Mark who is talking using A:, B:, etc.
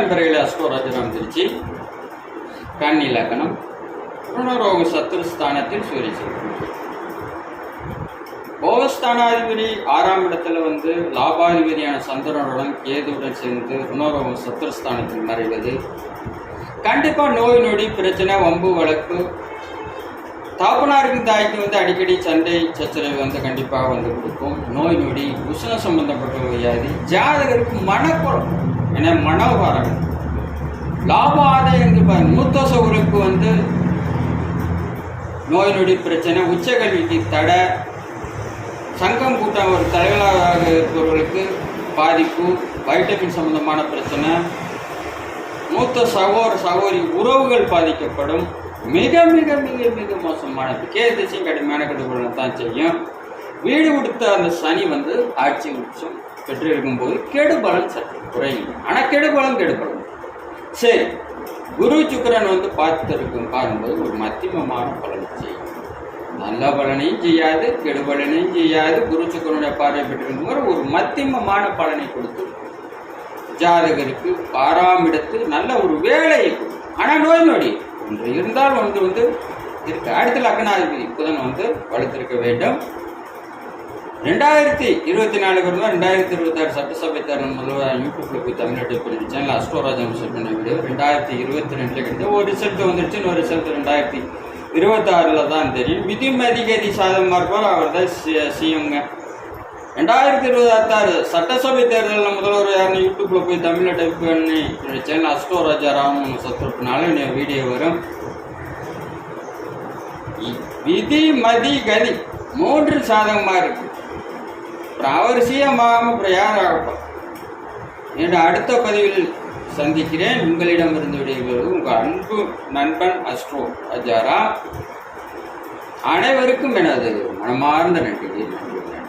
A: நண்பர்களே அஸ்டோராஜராம் திருச்சி கன்னி லக்னம் ருணரோக சத்துருஸ்தானத்தில் சூரிய போகஸ்தானாதிபதி ஆறாம் இடத்துல வந்து லாபாதிபதியான சந்திரனுடன் கேதுடன் சேர்ந்து ருணரோக சத்துருஸ்தானத்தில் மறைவது. கண்டிப்பாக நோய் நொடி பிரச்சனை வம்பு வழக்கு. தாப்பனாருக்கு தாய்க்கு வந்து அடிக்கடி சண்டை சச்சரவு வந்து கண்டிப்பாக வந்து கொடுக்கும். நோய் நொடி உஷ்ண சம்பந்தப்பட்ட வியாதி ஜாதகருக்கு மனக்குழப்பம். என மனோபாரம் லாப ஆதாயங்கள் பாருங்க மூத்த சோழருக்கு வந்து நோய் நொடி பிரச்சனை உச்சகல்விக்கு தடை சங்கம் கூட்டம் ஒரு தலைவராக இருப்பவர்களுக்கு பாதிப்பு வைட்டமின் சம்பந்தமான பிரச்சனை மூத்த சகோதர சகோதரி உறவுகள் பாதிக்கப்படும் மிக மிக மிக மிக மோசமான கே திசையும் கடுமையான கட்டுப்பாடு தான் செய்யும். வீடு கொடுத்த அந்த சனி வந்து ஆட்சி உச்சம் பெற்று போது கெடுபலன் சற்று குறையும். ஆனால் கெடுபலம் கெடுபலம் சரி குரு சுக்கரன் வந்து பார்த்துருக்கும் பார்க்கும்போது ஒரு மத்தியமமான பலனை செய்யும். நல்ல பலனையும் செய்யாது கெடுபலனையும் செய்யாது. குரு சுக்கரனுடைய பார்வை பெற்றிருக்கும் ஒரு மத்தியமமான பலனை கொடுத்து ஜாதகருக்கு பாராமிடத்து நல்ல ஒரு வேலையை கொடுக்கும். ஆனால் நோய் நொடி. ஒன்று இருந்தால் ஒன்று வந்து இருக்கு அடுத்த லக்னாதிபதி புதன் வந்து வளர்த்திருக்க வேண்டும். ரெண்டாயிரத்தி இருபத்தி நாலுக்கு இருந்தால் ரெண்டாயிரத்தி இருபத்தாறு சட்டசபை தேர்தல் முதல்வர் யூடியூப்ல போய் தமிழ்நாட்டு பண்ணி சேனல் அஸ்ட்ரோராஜன் ரிசல்ட் பண்ண வீடியோ ரெண்டாயிரத்தி இருபத்தி ரெண்டுல கிடைத்து ஒரு ரிசல்ட் வந்துருச்சு. இன்னொரு ரிசல்ட் ரெண்டாயிரத்தி இருபத்தாறில் தான் தெரியும். விதி மதிகதி சாதகமாக இருப்பார் அவர் தான் சிஎம்ங்க. ரெண்டாயிரத்தி இருபத்தாறு சட்டசபை தேர்தலில் முதல்வர் யாருன்னு யூடியூப்ல போய் தமிழ்ல டைப் பண்ணி சேனல் அஸ்டோ ராஜா ராமன் சத்ருப்பினால என்னுடைய வீடியோ வரும். இ- விதி மதி கதி மூன்று சாதகமாக இருக்குது அவர் சிஎம் ஆகாம அப்புறம் யார் ஆகப்போம் அடுத்த பதிவில் சந்திக்கிறேன். உங்களிடமிருந்து விடைபெறுவது உங்கள் அன்பு நண்பன் அஸ்ட்ரோ அஜாரா அனைவருக்கும் எனது மனமார்ந்த நன்றி நன்றி